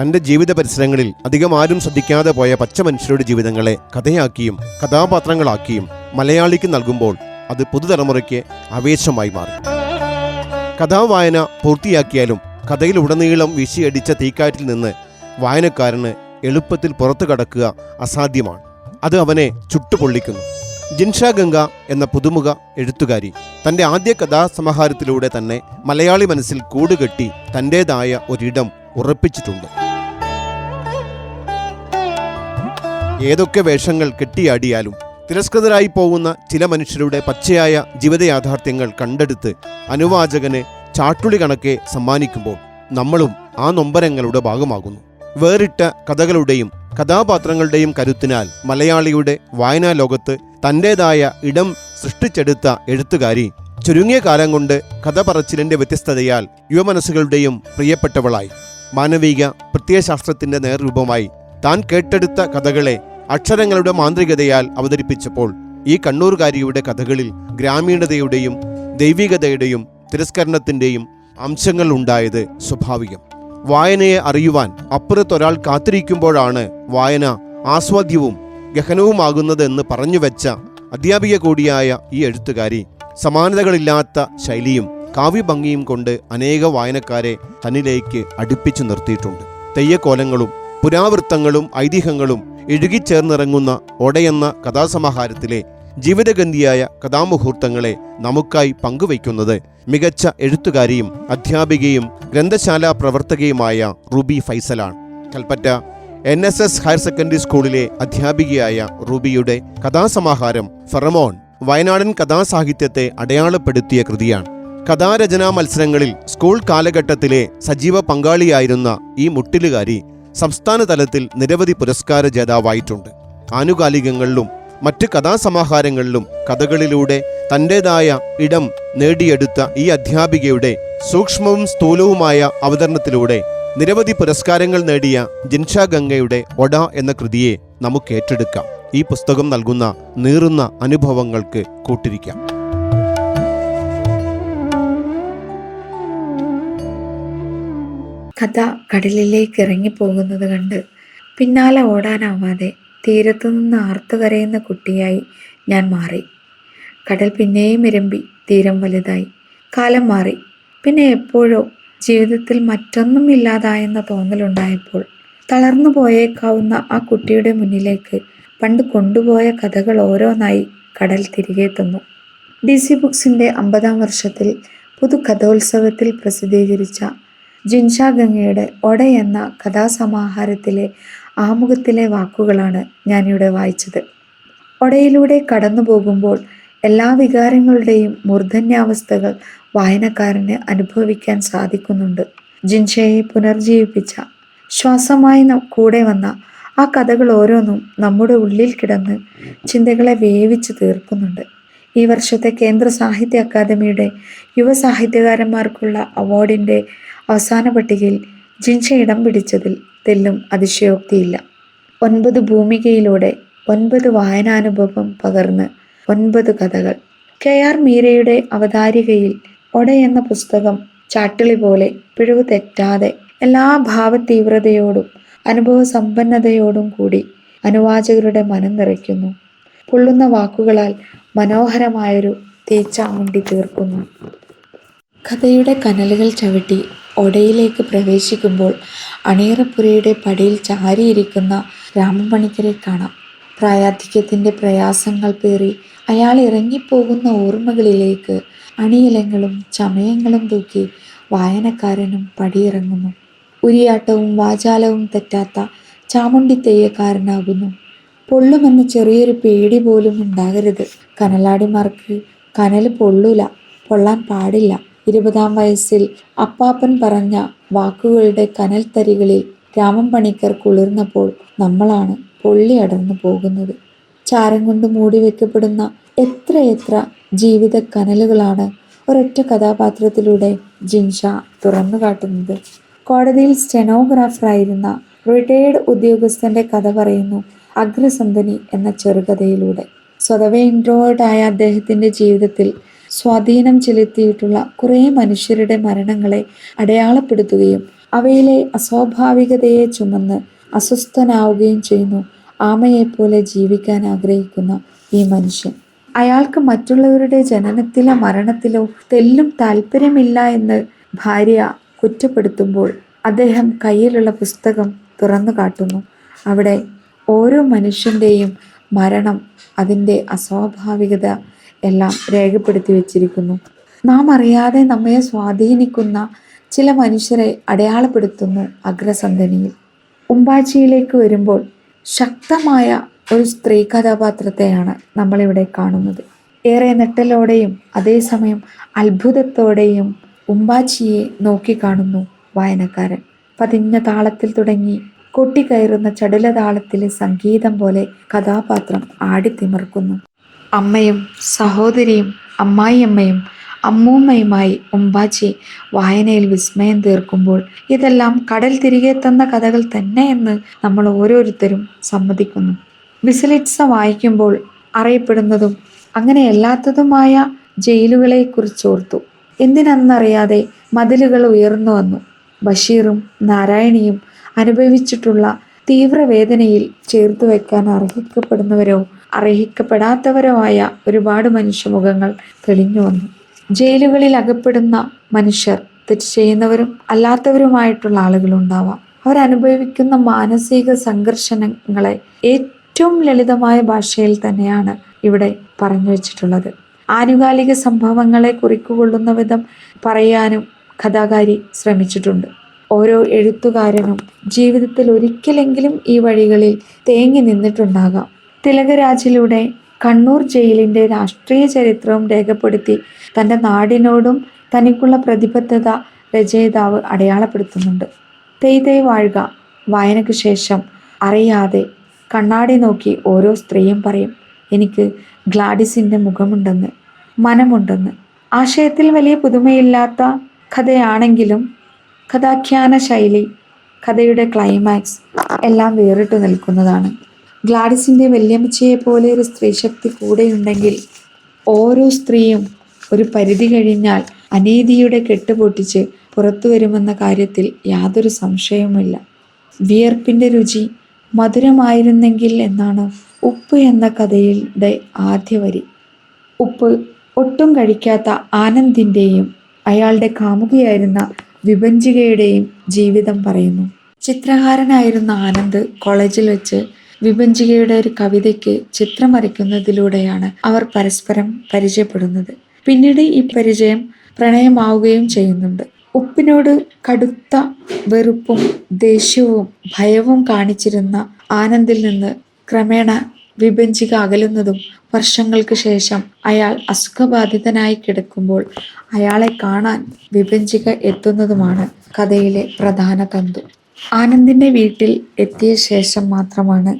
തന്റെ ജീവിത പരിസരങ്ങളിൽ അധികം ആരും ശ്രദ്ധിക്കാതെ പോയ പച്ച മനുഷ്യരുടെ ജീവിതങ്ങളെ കഥയാക്കിയും കഥാപാത്രങ്ങളാക്കിയും മലയാളിക്ക് നൽകുമ്പോൾ അത് പുതുതലമുറയ്ക്ക് ആവേശമായി മാറി. കഥാവായന പൂർത്തിയാക്കിയാലും കഥയിൽ കഥയിലുടനീളം വീശിയടിച്ച തീക്കാറ്റിൽ നിന്ന് വായനക്കാരന് എളുപ്പത്തിൽ പുറത്തു കടക്കുക അസാധ്യമാണ്. അത് അവനെ ചുട്ടുപൊള്ളിക്കുന്നു. ജിൻഷാ ഗംഗ എന്ന പുതുമുഖ എഴുത്തുകാരി തന്റെ ആദ്യ കഥാസമാഹാരത്തിലൂടെ തന്നെ മലയാളി മനസ്സിൽ കൂടുകെട്ടി തന്റേതായ ഒരിടം ഉറപ്പിച്ചിട്ടുണ്ട്. ഏതൊക്കെ വേഷങ്ങൾ കെട്ടിയാടിയാലും തിരസ്കൃതരായി പോകുന്ന ചില മനുഷ്യരുടെ പച്ചയായ ജീവിതയാഥാർത്ഥ്യങ്ങൾ കണ്ടെടുത്ത് അനുവാചകന് ചാട്ടുളി കണക്കെ സമ്മാനിക്കുമ്പോൾ നമ്മളും ആ നൊമ്പരങ്ങളുടെ ഭാഗമാകുന്നു. വേറിട്ട കഥകളുടെയും കഥാപാത്രങ്ങളുടെയും കരുത്തിനാൽ മലയാളിയുടെ വായനാ ലോകത്ത് തന്റെതായ ഇടം സൃഷ്ടിച്ചെടുത്ത എഴുത്തുകാരി ചുരുങ്ങിയ കാലം കൊണ്ട് കഥ പറച്ചിലിന്റെ വ്യത്യസ്തതയാൽ യുവമനസ്സുകളുടെയും പ്രിയപ്പെട്ടവളായി. മാനവിക പ്രത്യയശാസ്ത്രത്തിന്റെ നേർരൂപമായി താൻ കേട്ടെടുത്ത കഥകളെ അക്ഷരങ്ങളുടെ മാന്ത്രികതയാൽ അവതരിപ്പിച്ചപ്പോൾ ഈ കണ്ണൂർകാരിയുടെ കഥകളിൽ ഗ്രാമീണതയുടെയും ദൈവികതയുടെയും തിരസ്കരണത്തിന്റെയും അംശങ്ങൾ ഉണ്ടായത് സ്വാഭാവികം. വായനയെ അറിയുവാൻ അപ്പുറത്തൊരാൾ കാത്തിരിക്കുമ്പോഴാണ് വായന ആസ്വാദ്യവും ഗഹനവുമാകുന്നതെന്ന് പറഞ്ഞുവെച്ച അധ്യാപിക കൂടിയായ ഈ എഴുത്തുകാരി സമാനതകളില്ലാത്ത ശൈലിയും കാവ്യഭംഗിയും കൊണ്ട് അനേക വായനക്കാരെ തന്നിലേക്ക് അടുപ്പിച്ചു നിർത്തിയിട്ടുണ്ട്. തെയ്യക്കോലങ്ങളും പുരാവൃത്തങ്ങളും ഐതിഹ്യങ്ങളും ഇഴുകിച്ചേർന്നിറങ്ങുന്ന ഒടയെന്ന കഥാസമാഹാരത്തിലെ ജീവിതഗന്ധിയായ കഥാമുഹൂർത്തങ്ങളെ നമുക്കായി പങ്കുവയ്ക്കുന്നത് മികച്ച എഴുത്തുകാരിയും അധ്യാപികയും ഗ്രന്ഥശാല പ്രവർത്തകയുമായ Ruby ഫൈസലാണ്. Kalpetta N S S higher secondary സ്കൂളിലെ അധ്യാപികയായ റൂബിയുടെ കഥാസമാഹാരം ഫെറമോൺ വയനാടൻ കഥാസാഹിത്യത്തെ അടയാളപ്പെടുത്തിയ കൃതിയാണ്. കഥാരചനാ മത്സരങ്ങളിൽ സ്കൂൾ കാലഘട്ടത്തിലെ സജീവ പങ്കാളിയായിരുന്ന ഈ മുട്ടിലുകാരി സംസ്ഥാന തലത്തിൽ നിരവധി പുരസ്കാര ജേതാവായിട്ടുണ്ട്. ആനുകാലികങ്ങളിലും മറ്റ് കഥാസമാഹാരങ്ങളിലും കഥകളിലൂടെ തന്റെതായ ഇടം നേടിയെടുത്ത ഈ അധ്യാപികയുടെ സൂക്ഷ്മവും സ്ഥൂലവുമായ അവതരണത്തിലൂടെ നിരവധി പുരസ്കാരങ്ങൾ നേടിയ ജിൻഷ ഗംഗയുടെ ഒഡ എന്ന കൃതിയെ നമുക്ക് ഏറ്റെടുക്കാം ഈ പുസ്തകം നൽകുന്ന നീറുന്ന അനുഭവങ്ങൾക്ക് കൂട്ടിരിക്കാം. കഥ കടലിലേക്ക് ഇറങ്ങിപ്പോകുന്നത് കണ്ട് പിന്നാലെ ഓടാനാവാതെ തീരത്തുനിന്ന് ആർത്തുകരയുന്ന കുട്ടിയായി ഞാൻ മാറി. കടൽ പിന്നെയും ഇരമ്പി തീരം വലുതായി. കാലം മാറി. പിന്നെ എപ്പോഴോ ജീവിതത്തിൽ മറ്റൊന്നും ഇല്ലാതായെന്ന തോന്നലുണ്ടായപ്പോൾ തളർന്നു പോയേക്കാവുന്ന ആ കുട്ടിയുടെ മുന്നിലേക്ക് പണ്ട് കൊണ്ടുപോയ കഥകൾ ഓരോന്നായി കടൽ തിരികെ തന്നു. ഡി സി ബുക്സിന്റെ അമ്പതാം വർഷത്തിൽ പുതു കഥോത്സവത്തിൽ പ്രസിദ്ധീകരിച്ച ജിൻഷ ഗംഗയുടെ ഒട എന്ന കഥാസമാഹാരത്തിലെ ആമുഖത്തിലെ വാക്കുകളാണ് ഞാനിവിടെ വായിച്ചത്. ഒടയിലൂടെ കടന്നു പോകുമ്പോൾ എല്ലാ വികാരങ്ങളുടെയും മൂർധന്യാവസ്ഥകൾ വായനക്കാരന് അനുഭവിക്കാൻ സാധിക്കുന്നുണ്ട്. ജിൻഷയെ പുനർജീവിപ്പിച്ച ശ്വാസമായി കൂടെ വന്ന ആ കഥകൾ ഓരോന്നും നമ്മുടെ ഉള്ളിൽ കിടന്ന് ചിന്തകളെ വേവിച്ച് തീർക്കുന്നുണ്ട്. ഈ വർഷത്തെ കേന്ദ്ര സാഹിത്യ അക്കാദമിയുടെ യുവ സാഹിത്യകാരന്മാർക്കുള്ള അവാർഡിന്റെ അവസാന പട്ടികയിൽ ജിൻഷ ഇടം പിടിച്ചതിൽ തെല്ലും അതിശയോക്തിയില്ല. ഒൻപത് ഭൂമികയിലൂടെ ഒൻപത് വായനാനുഭവം പകർന്ന് ഒൻപത് കഥകൾ. കെ ആർ മീരയുടെ അവതാരികയിൽ ഒട എന്ന പുസ്തകം ചാട്ടിളി പോലെ പിഴവ് തെറ്റാതെ എല്ലാ ഭാവതീവ്രതയോടും അനുഭവ സമ്പന്നതയോടും കൂടി അനുവാചകരുടെ മനം നിറയ്ക്കുന്നു. പൊള്ളുന്ന വാക്കുകളാൽ മനോഹരമായൊരു തീച്ചാമുണ്ടി തീർക്കുന്നു കഥയുടെ കനലുകൾ ചവിട്ടി ഒടയിലേക്ക് പ്രവേശിക്കുമ്പോൾ അണിയറപ്പുരയുടെ പടിയിൽ ചാരിയിരിക്കുന്ന രാമപണിക്കരെ കാണാം. പ്രായാധിക്യത്തിന്റെ പ്രയാസങ്ങൾ പേറി അയാൾ ഇറങ്ങിപ്പോകുന്ന ഓർമ്മകളിലേക്ക് അണിയിലങ്ങളും ചമയങ്ങളും തൂക്കി വായനക്കാരനും പടിയിറങ്ങുന്നു. ഉരിയാട്ടവും വാചാലവും തെറ്റാത്ത ചാമുണ്ടി തെയ്യക്കാരനാകുന്നു പൊള്ളുമെന്ന ചെറിയൊരു പേടി പോലും ഉണ്ടാകരുത്. കനലാടിമാർക്ക് കനൽ പൊള്ളൂല പൊള്ളാൻ പാടില്ല. ഇരുപതാം വയസ്സിൽ അപ്പാപ്പൻ പറഞ്ഞ വാക്കുകളുടെ കനൽ തരികളിൽ രാമൻ പണിക്കർ കുളിർന്നപ്പോൾ നമ്മളാണ് പൊള്ളി അടർന്നു പോകുന്നത്. ചാരം കൊണ്ട് മൂടി വെക്കപ്പെടുന്ന എത്രയെത്ര ജീവിത കനലുകളാണ് ഒരൊറ്റ കഥാപാത്രത്തിലൂടെ ജിൻഷ തുറന്നു കാട്ടുന്നത്. കോടതിയിൽ സ്റ്റെനോഗ്രാഫറായിരുന്ന റിട്ടയേർഡ് ഉദ്യോഗസ്ഥന്റെ കഥ പറയുന്നു അഗ്രസന്ധനി എന്ന ചെറുകഥയിലൂടെ. സ്വതവേ ഇൻട്രോവേർട്ടായ അദ്ദേഹത്തിന്റെ ജീവിതത്തിൽ സ്വാധീനം ചെലുത്തിയിട്ടുള്ള കുറേ മനുഷ്യരുടെ മരണങ്ങളെ അടയാളപ്പെടുത്തുകയും അവയിലെ അസ്വാഭാവികതയെ ചുമന്ന് അസ്വസ്ഥനാവുകയും ചെയ്യുന്നു. ആമയെപ്പോലെ ജീവിക്കാൻ ആഗ്രഹിക്കുന്ന ഈ മനുഷ്യൻ. അയാൾക്ക് മറ്റുള്ളവരുടെ ജനനത്തിലോ മരണത്തിലോ തെല്ലും താല്പര്യമില്ല എന്ന് ഭാര്യ കുറ്റപ്പെടുത്തുമ്പോൾ അദ്ദേഹം കയ്യിലുള്ള പുസ്തകം തുറന്നു കാട്ടുന്നു. അവിടെ ഓരോ മനുഷ്യന്റെയും മരണം അതിന്റെ അസ്വാഭാവികത എല്ലാം രേഖപ്പെടുത്തി വച്ചിരിക്കുന്നു. നാം അറിയാതെ നമ്മെ സ്വാധീനിക്കുന്ന ചില മനുഷ്യരെ അടയാളപ്പെടുത്തുന്നു അഗ്രസന്ധനിയിൽ. ഉമ്പാച്ചിയിലേക്ക് വരുമ്പോൾ ശക്തമായ ഒരു സ്ത്രീ കഥാപാത്രത്തെയാണ് നമ്മളിവിടെ കാണുന്നത്. ഏറെ നെട്ടലോടെയും അതേസമയം അത്ഭുതത്തോടെയും ഉമ്പാച്ചിയെ നോക്കിക്കാണുന്നു വായനക്കാരൻ. പതിഞ്ഞ താളത്തിൽ തുടങ്ങി കൊട്ടിക്കയറുന്ന ചടലതാളത്തിലെ സംഗീതം പോലെ കഥാപാത്രം ആടിത്തിമിർക്കുന്നു. അമ്മയും സഹോദരിയും അമ്മായിയമ്മയും അമ്മൂമ്മയുമായി ഉമ്പാച്ചി വായനയിൽ വിസ്മയം തീർക്കുമ്പോൾ ഇതെല്ലാം കടൽ തിരികെ തന്ന കഥകൾ തന്നെയെന്ന് നമ്മൾ ഓരോരുത്തരും സമ്മതിക്കുന്നു. ബിസിലിറ്റ്സ വായിക്കുമ്പോൾ അറിയപ്പെടുന്നതും അങ്ങനെയല്ലാത്തതുമായ ജയിലുകളെ കുറിച്ചോർത്തു എന്തിനന്നറിയാതെ മതിലുകൾ ഉയർന്നു വന്നു. ബഷീറും നാരായണിയും അനുഭവിച്ചിട്ടുള്ള തീവ്രവേദനയിൽ ചേർത്ത് വെക്കാൻ അർഹിക്കപ്പെടുന്നവരോ അർഹിക്കപ്പെടാത്തവരോ ആയ ഒരുപാട് മനുഷ്യമുഖങ്ങൾ തെളിഞ്ഞു വന്നു. ജയിലുകളിൽ അകപ്പെടുന്ന മനുഷ്യർ തെറ്റ് ചെയ്യുന്നവരും അല്ലാത്തവരുമായിട്ടുള്ള ആളുകളുണ്ടാവാം അവരനുഭവിക്കുന്ന മാനസിക സംഘർഷങ്ങളെ ഏറ്റവും ലളിതമായ ഭാഷയിൽ തന്നെയാണ് ഇവിടെ പറഞ്ഞു വച്ചിട്ടുള്ളത്. ആനുകാലിക സംഭവങ്ങളെ കുറിക്കുകൊള്ളുന്ന വിധം പറയാനും കഥാകാരി ശ്രമിച്ചിട്ടുണ്ട്. ഓരോ എഴുത്തുകാരനും ജീവിതത്തിൽ ഒരിക്കലെങ്കിലും ഈ വഴികളിൽ തേങ്ങി നിന്നിട്ടുണ്ടാകാം. തിലകരാജിലൂടെ കണ്ണൂർ ജയിലിന്റെ രാഷ്ട്രീയ ചരിത്രവും രേഖപ്പെടുത്തി തന്റെ നാടിനോടും തനിക്കുള്ള പ്രതിബദ്ധത രചയിതാവ് അടയാളപ്പെടുത്തുന്നുണ്ട്. തെയ്തേ തെയ് വാഴുക വായനയ്ക്ക് ശേഷം അറിയാതെ കണ്ണാടി നോക്കി ഓരോ സ്ത്രീയും പറയും എനിക്ക് ഗ്ലാഡിസിന്റെ മുഖമുണ്ടെന്ന് മനമുണ്ടെന്ന്. ആശയത്തിൽ വലിയ പുതുമയില്ലാത്ത കഥയാണെങ്കിലും കഥാഖ്യാന ശൈലി കഥയുടെ ക്ലൈമാക്സ് എല്ലാം വേറിട്ട് നിൽക്കുന്നതാണ്. ഗ്ലാഡിസിന്റെ വല്യമ്മച്ചയെ പോലെ ഒരു സ്ത്രീശക്തി കൂടെയുണ്ടെങ്കിൽ ഓരോ സ്ത്രീയും ഒരു പരിധി കഴിഞ്ഞാൽ അനീതിയുടെ കെട്ടുപൊട്ടിച്ച് പുറത്തു വരുമെന്ന കാര്യത്തിൽ യാതൊരു സംശയവുമില്ല. വിയർപ്പിന്റെ രുചി മധുരമായിരുന്നെങ്കിൽ എന്നാണ് ഉപ്പ് എന്ന കഥയുടെ ആദ്യ വരി. ഉപ്പ് ഒട്ടും കഴിക്കാത്ത ആനന്ദിന്റെയും അയാളുടെ കാമുകിയായിരുന്ന വിഭഞ്ചികയുടെയും ജീവിതം പറയുന്നു. ചിത്രകാരനായിരുന്ന ആനന്ദ് കോളേജിൽ വെച്ച് വിഭഞ്ചികയുടെ ഒരു കവിതയ്ക്ക് ചിത്രം വരയ്ക്കുന്നതിലൂടെയാണ് അവർ പരസ്പരം പരിചയപ്പെടുന്നത്. പിന്നീട് ഈ പരിചയം പ്രണയമാവുകയും ചെയ്യുന്നുണ്ട്. ഉപ്പിനോട് കടുത്ത വെറുപ്പും ദേഷ്യവും ഭയവും കാണിച്ചിരുന്ന ആനന്ദിൽ നിന്ന് ക്രമേണ വിഭജിക അകലുന്നതും വർഷങ്ങൾക്ക് ശേഷം അയാൾ അസുഖബാധിതനായി കിടക്കുമ്പോൾ അയാളെ കാണാൻ വിഭജിക എത്തുന്നതുമാണ് കഥയിലെ പ്രധാന തന്തു. ആനന്ദിന്റെ വീട്ടിൽ എത്തിയ ശേഷം മാത്രമാണ്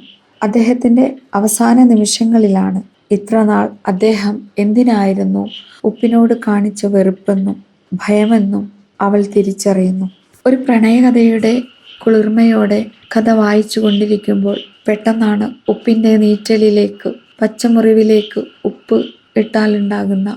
അദ്ദേഹത്തിന്റെ അവസാന നിമിഷങ്ങളിലാണ് ഇത്രനാൾ അദ്ദേഹം എന്തിനായിരുന്നു ഉപ്പിനോട് കാണിച്ച വെറുപ്പെന്നും ഭയമെന്നും അവൾ തിരിച്ചറിയുന്നു. ഒരു പ്രണയകഥയുടെ കുളിർമയോടെ കഥ വായിച്ചു കൊണ്ടിരിക്കുമ്പോൾ പെട്ടെന്നാണ് ഉപ്പിന്റെ നീറ്റലിലേക്ക് പച്ചമുറിവിലേക്ക് ഉപ്പ് ഇട്ടാലുണ്ടാകുന്ന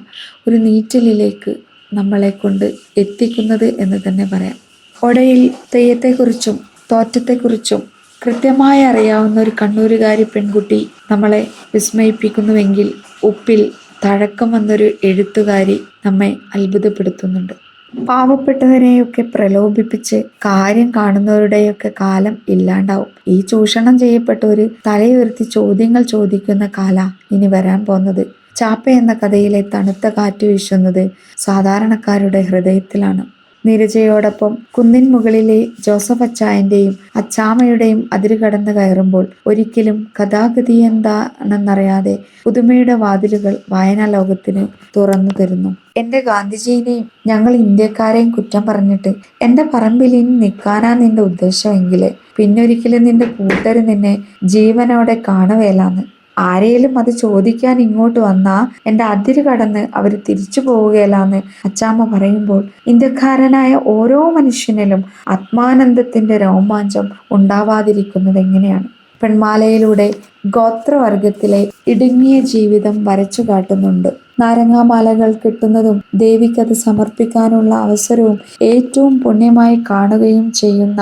ഒരു നീറ്റലിലേക്ക് നമ്മളെ കൊണ്ട് എത്തിക്കുന്നത് എന്ന് തന്നെ പറയാം. ഒടയിൽ തെയ്യത്തെക്കുറിച്ചും തോറ്റത്തെക്കുറിച്ചും കൃത്യമായി അറിയാവുന്ന ഒരു കണ്ണൂരുകാരി പെൺകുട്ടി നമ്മളെ വിസ്മയിപ്പിക്കുന്നുവെങ്കിൽ ഉപ്പിൽ തഴക്കം വന്നൊരു എഴുത്തുകാരി നമ്മെ അത്ഭുതപ്പെടുത്തുന്നുണ്ട്. പാവപ്പെട്ടവരെയൊക്കെ പ്രലോഭിപ്പിച്ച് കാര്യം കാണുന്നവരുടെയൊക്കെ കാലം ഇല്ലാണ്ടാവും. ഈ ചൂഷണം ചെയ്യപ്പെട്ടവര് തലയുയർത്തി ചോദ്യങ്ങൾ ചോദിക്കുന്ന കാല ഇനി വരാൻ പോകുന്നത്. ചാപ്പ എന്ന കഥയിലെ തണുത്ത കാറ്റ് വീശുന്നത് സാധാരണക്കാരുടെ ഹൃദയത്തിലാണ്. നീരജയോടൊപ്പം കുന്നിൻ മുകളിലെ ജോസഫ് അച്ചായന്റെയും അച്ചാമയുടെയും അതിര് കടന്നു കയറുമ്പോൾ ഒരിക്കലും കഥാഗതി എന്താണെന്നറിയാതെ പുതുമയുടെ വാതിലുകൾ വായനാ ലോകത്തിന് തുറന്നു തരുന്നു. എന്റെ ഗാന്ധിജീനെയും ഞങ്ങൾ ഇന്ത്യക്കാരെയും കുറ്റം പറഞ്ഞിട്ട് എന്റെ പറമ്പിൽ ഇനി നിൽക്കാനാ നിന്റെ ഉദ്ദേശമെങ്കിൽ? പിന്നൊരിക്കലും നിന്റെ കൂട്ടര് നിന്നെ ജീവനോടെ കാണുകയില്ലാന്ന് ആരേലും അത് ചോദിക്കാൻ ഇങ്ങോട്ട് വന്നാ എന്റെ അതിര് കടന്ന് അവർ തിരിച്ചു പോവുകയില്ലാന്ന് അച്ചാമ്മ പറയുമ്പോൾ ഇന്ത്യക്കാരനായ ഓരോ മനുഷ്യനിലും ആത്മാനന്ദത്തിന്റെ രോമാഞ്ചം ഉണ്ടാവാതിരിക്കുന്നത് എങ്ങനെയാണ്? പെൺമാലയിലൂടെ ഗോത്രവർഗത്തിലെ ഇടുങ്ങിയ ജീവിതം വരച്ചു കാട്ടുന്നുണ്ട്. നാരങ്ങാമാലകൾ കിട്ടുന്നതും ദേവിക്കത് സമർപ്പിക്കാനുള്ള അവസരവും ഏറ്റവും പുണ്യമായി കാണുകയും ചെയ്യുന്ന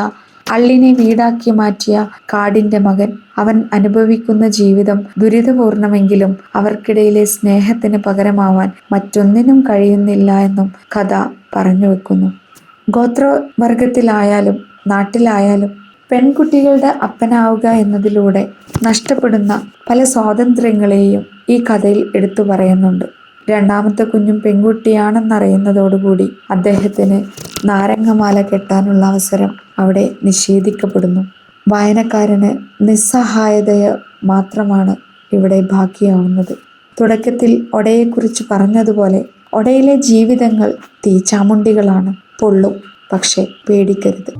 അള്ളിനെ വീടാക്കി മാറ്റിയ കാടിന്റെ മകൻ അവൻ അനുഭവിക്കുന്ന ജീവിതം ദുരിതപൂർണമെങ്കിലും അവർക്കിടയിലെ സ്നേഹത്തിന് പകരമാവാൻ മറ്റൊന്നിനും കഴിയുന്നില്ല എന്നും കഥ പറഞ്ഞു വെക്കുന്നു. ഗോത്രവർഗത്തിലായാലും നാട്ടിലായാലും പെൺകുട്ടികളുടെ അപ്പനാവുക എന്നതിലൂടെ നഷ്ടപ്പെടുന്ന പല സ്വാതന്ത്ര്യങ്ങളെയും ഈ കഥയിൽ എടുത്തു പറയുന്നുണ്ട്. രണ്ടാമത്തെ കുഞ്ഞും പെൺകുട്ടിയാണെന്നറിയുന്നതോടുകൂടി അദ്ദേഹത്തിന് നാരങ്ങമാല കെട്ടാനുള്ള അവസരം അവിടെ നിഷേധിക്കപ്പെടുന്നു. വായനക്കാരന് നിസ്സഹായതയ മാത്രമാണ് ഇവിടെ ബാക്കിയാവുന്നത് തുടക്കത്തിൽ ഒടയെക്കുറിച്ച് പറഞ്ഞതുപോലെ ഒടയിലെ ജീവിതങ്ങൾ തീച്ചാമുണ്ടികളാണ് പൊള്ളും പക്ഷെ പേടിക്കരുത്.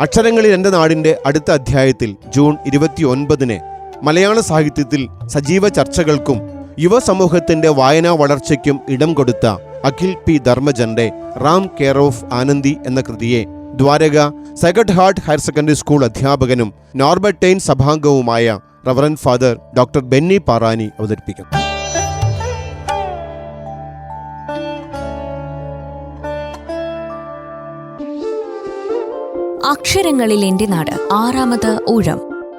അക്ഷരങ്ങളിൽ എന്റെ നാടിന്റെ അടുത്ത അധ്യായത്തിൽ ജൂൺ ഇരുപത്തിയൊൻപതിന് മലയാള സാഹിത്യത്തിൽ സജീവ ചർച്ചകൾക്കും യുവസമൂഹത്തിന്റെ വായനാ വളർച്ചയ്ക്കും ഇടം കൊടുത്ത അഖിൽ പി. ധർമ്മജന്റെ റാം കെയർ ഓഫ് ആനന്ദി എന്ന കൃതിയെ Dwaraka sacred heart higher secondary school അധ്യാപകനും Norbertine സഭാംഗവുമായ reverend father doctor Benny Parani അവതരിപ്പിക്കും അക്ഷരങ്ങളിൽ എന്റെ നാട് ആറാമത് ഊഴം.